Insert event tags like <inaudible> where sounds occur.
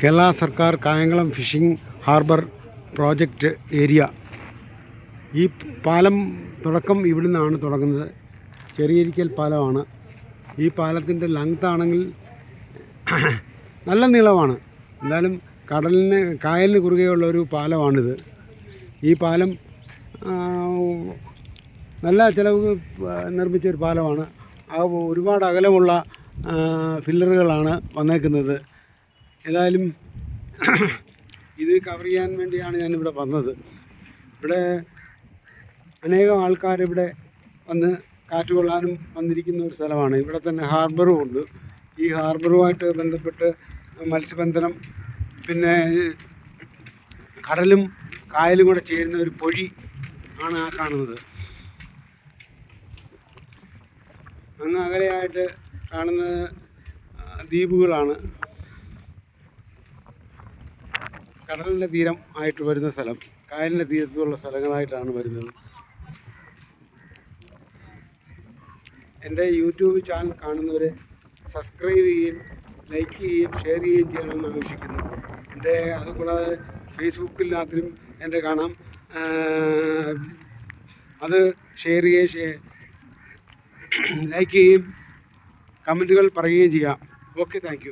കേരള സർക്കാർ Kayamkulam fishing harbour project area. ഈ പാലം തുടക്കം ഇവിടെ നിന്നാണ് തുടങ്ങുന്നത് ചെറിയരിക്കൽ പാലമാണ്. ഈ പാലത്തിന്റെ ലെങ്ത് ആണെങ്കിൽ <clears throat> നല്ല നീളമാണ്. എന്നാലും കടലിന് കായലിന് കുറുകെയുള്ള ഒരു പാലമാണിത്. ഈ പാലം നല്ല ചിലവ് നിർമ്മിച്ച ഒരു പാലമാണ്. ആ ഒരുപാട് അകലമുള്ള ഫില്ലറുകളാണ് വന്നേക്കുന്നത്. ഏതായാലും ഇത് കവർ ചെയ്യാൻ വേണ്ടിയാണ് ഞാനിവിടെ വന്നത്. ഇവിടെ അനേകം ആൾക്കാർ ഇവിടെ വന്ന് കാറ്റ് കൊള്ളാനും വന്നിരിക്കുന്ന ഒരു സ്ഥലമാണ്. ഇവിടെ തന്നെ ഹാർബറും ഉണ്ട്. ഈ ഹാർബറുമായിട്ട് ബന്ധപ്പെട്ട് മത്സ്യബന്ധനം പിന്നെ കടലും കായലും കൂടെ ചേരുന്ന ഒരു പൊഴി ആണ് ആ കാണുന്നത്. അങ്ങ് അകലെയായിട്ട് കാണുന്നത് ദ്വീപുകളാണ് കടലിന്റെ തീരം ആയിട്ട് വരുന്ന സ്ഥലം കായലിന്റെ തീരത്തുള്ള സ്ഥലങ്ങളായിട്ടാണ് വരുന്നത്. എന്റെ യൂട്യൂബ് ചാനൽ കാണുന്നവർ സബ്സ്ക്രൈബ് ചെയ്യുകയും ലൈക്ക് ചെയ്യുകയും ഷെയർ ചെയ്യുകയും ചെയ്യണമെന്ന് ആവശ്യിക്കുന്നു എന്റെ അതുകൂടാതെ ഫേസ്ബുക്കിനകത്തിലും എന്റെ കാണാം. അത് ഷെയർ ചെയ്യുകയും ലൈക്ക് ചെയ്യുകയും കമന്റുകൾ പറയുകയും ചെയ്യാം. Okay thank